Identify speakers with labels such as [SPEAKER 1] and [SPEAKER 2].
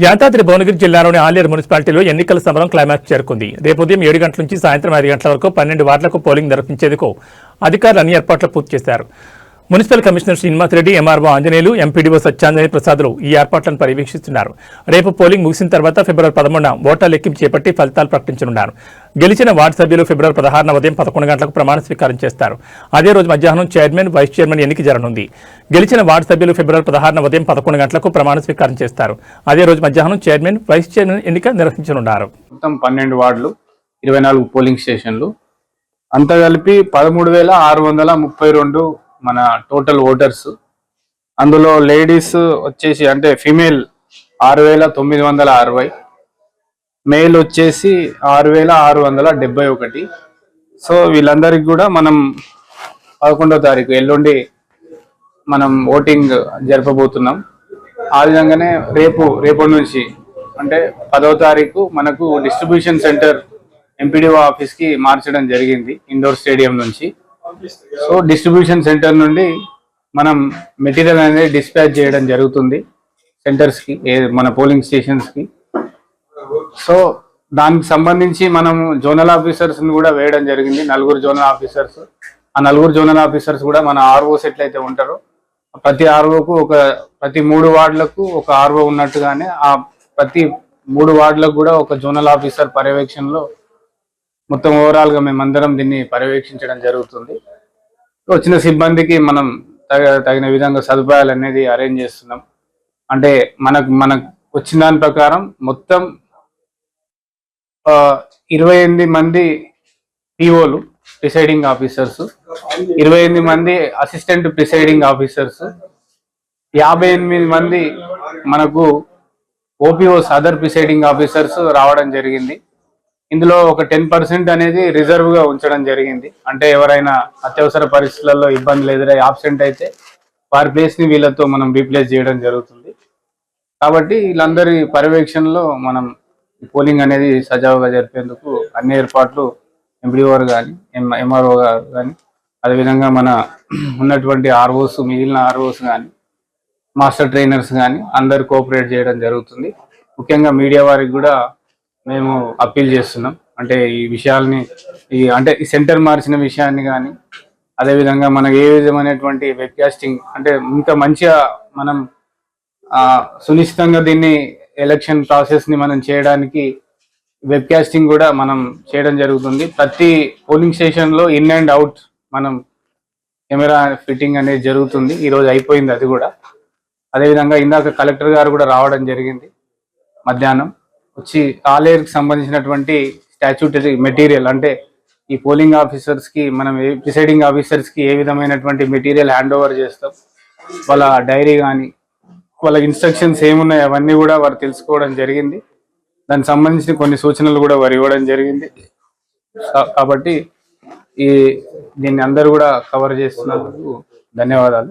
[SPEAKER 1] యాదాద్రి భువనగిరి జిల్లాలోని ఆలేరు మున్సిపాలిటీలో ఎన్నికల సమరం క్లైమాక్స్ చేరుకుంది. రేపు ఉదయం ఏడు గంటల నుంచి సాయంత్రం ఐదు గంటల వరకు పన్నెండు వార్డులకు పోలింగ్ నిర్వహించేందుకు అధికారులు అన్ని ఏర్పాట్లు పూర్తి చేశారు. Municipal commissioner Srinivasa Reddy MRO Anjaneyulu MPDO సత్యాంజనే ప్రసాదులు ఈ ఏర్పాట్లను పర్యవేక్షిస్తున్నారు. రేపు పోలింగ్ ముగిసిన తర్వాత ఫిబ్రవరి పదమూడున ఓట్ల లెక్కింపు చేపట్టి ఫలితాలు ప్రకటించనున్నారు. గెలిచిన వార్డు సభ్యులు ఫిబ్రవరి పదహారున ఉదయం పదకొండు గంటలకు ప్రమాణ స్వీకారం చేస్తారు. అదే రోజు మధ్యాహ్నం చైర్మన్ వైస్ చైర్మన్ ఎన్నిక జరగనుంది. గెలిచిన వార్డు సభ్యులు ఫిబ్రవరి పదహారున ఉదయం పదకొండు గంటలకు ప్రమాణ స్వీకారం చేస్తారు. అదే రోజు మధ్యాహ్నం చైర్మన్ వైస్ చైర్మన్ ఎన్నిక నిర్వహించనున్నారు.
[SPEAKER 2] మొత్తం పన్నెండు వార్డులు ఇరవై నాలుగు పోలింగ్ స్టేషన్లు. అంతా కలిపి పదమూడు వేల ఆరు వందల ముప్పై రెండు మన టోటల్ ఓటర్స్ అందులో లేడీస్ వచ్చేసి అంటే ఫిమేల్ ఆరు వేల తొమ్మిది వందల అరవై మేల్ వచ్చేసి ఆరు వేల ఆరు వందల డెబ్బై ఒకటి. సో వీళ్ళందరికీ కూడా మనం పదకొండో తారీఖు ఎల్లుండి మనం ఓటింగ్ జరపబోతున్నాం. ఆ విధంగానే రేపు రేపటి నుంచి అంటే పదవ తారీఖు మనకు డిస్ట్రిబ్యూషన్ సెంటర్ ఎంపీడీఓ ఆఫీస్కి మార్చడం జరిగింది ఇండోర్ స్టేడియం నుంచి. సో డిస్ట్రిబ్యూషన్ సెంటర్ నుండి మనం మెటీరియల్ అనేది డిస్పాచ్ చేయడం జరుగుతుంది సెంటర్స్కి ఏ- మన పోలింగ్ స్టేషన్స్కి సో దానికి సంబంధించి మనం జోనల్ ఆఫీసర్స్ని కూడా వేయడం జరిగింది. నలుగురు జోనల్ ఆఫీసర్స్. ఆ నలుగురు జోనల్ ఆఫీసర్స్ కూడా మన ఆర్ఓస్ ఎట్లయితే ఉంటారో. ప్రతి ఆర్ఓకు ఒక ప్రతి మూడు వార్డులకు ఒక ఆర్ఓ ఉన్నట్టుగానే ఆ ప్రతి మూడు వార్డులకు కూడా ఒక జోనల్ ఆఫీసర్ పర్యవేక్షణలో మొత్తం ఓవరాల్గా మేమందరం దీన్ని పర్యవేక్షించడం జరుగుతుంది. వచ్చిన సిబ్బందికి మనం తగ తగిన విధంగా సదుపాయాలు అనేది అరేంజ్ చేస్తున్నాం. అంటే మనకు మనకు వచ్చిన దాని ప్రకారం మొత్తం ఇరవై ఎనిమిది మంది పిఓలు ప్రిసైడింగ్ ఆఫీసర్స్ ఇరవై ఎనిమిది మంది అసిస్టెంట్ ప్రిసైడింగ్ ఆఫీసర్స్ యాభై ఎనిమిది మంది మనకు ఓపీఓస్ అదర్ ప్రిసైడింగ్ ఆఫీసర్స్ రావడం జరిగింది. ఇందులో ఒక టెన్ పర్సెంట్ అనేది రిజర్వ్గా ఉంచడం జరిగింది. అంటే ఎవరైనా అత్యవసర పరిస్థితులలో ఇబ్బందులు ఎదురై ఆబ్సెంట్ అయితే వారి ప్లేస్ని వీళ్ళతో మనం రీప్లేస్ చేయడం జరుగుతుంది. కాబట్టి వీళ్ళందరి పర్యవేక్షణలో మనం పోలింగ్ అనేది సజావుగా జరిపేందుకు అన్ని ఏర్పాట్లు ఎంపీఓర్ కానీ ఎంఆర్ఓ గారు కానీ అదేవిధంగా మన ఉన్నటువంటి ఆర్ఓస్ మిగిలిన ఆర్ఓస్ కానీ మాస్టర్ ట్రైనర్స్ కానీ అందరు కోఆపరేట్ చేయడం జరుగుతుంది. ముఖ్యంగా మీడియా వారికి కూడా మేము అప్పీల్ చేస్తున్నాం. అంటే ఈ విషయాల్ని ఈ అంటే ఈ సెంటర్ మార్చిన విషయాన్ని కానీ అదేవిధంగా మనకు ఏ విధమైనటువంటి వెబ్కాస్టింగ్ అంటే ఇంకా మంచిగా మనం సునిశ్చితంగా దీన్ని ఎలక్షన్ ప్రాసెస్ని మనం చేయడానికి వెబ్కాస్టింగ్ కూడా మనం చేయడం జరుగుతుంది. ప్రతి పోలింగ్ స్టేషన్లో ఇన్ అండ్ అవుట్ మనం కెమెరా ఫిట్టింగ్ అనేది జరుగుతుంది. ఈరోజు అయిపోయింది అది కూడా. అదేవిధంగా ఇందాక కలెక్టర్ గారు కూడా రావడం జరిగింది మధ్యాహ్నం. వచ్చి ఆలేరుకి సంబంధించినటువంటి స్టాచ్యూటరీ మెటీరియల్ అంటే ఈ పోలింగ్ ఆఫీసర్స్కి మనం ప్రిసైడింగ్ ఆఫీసర్స్కి ఏ విధమైనటువంటి మెటీరియల్ హ్యాండ్ ఓవర్ చేస్తాం. వాళ్ళ డైరీ కానీ వాళ్ళ ఇన్స్ట్రక్షన్స్ ఏమున్నాయి అవన్నీ కూడా వారు తెలుసుకోవడం జరిగింది. దానికి సంబంధించిన కొన్ని సూచనలు కూడా వారు ఇవ్వడం జరిగింది. కాబట్టి ఈ దీన్ని అందరూ కూడా కవర్ చేస్తున్నందుకు ధన్యవాదాలు.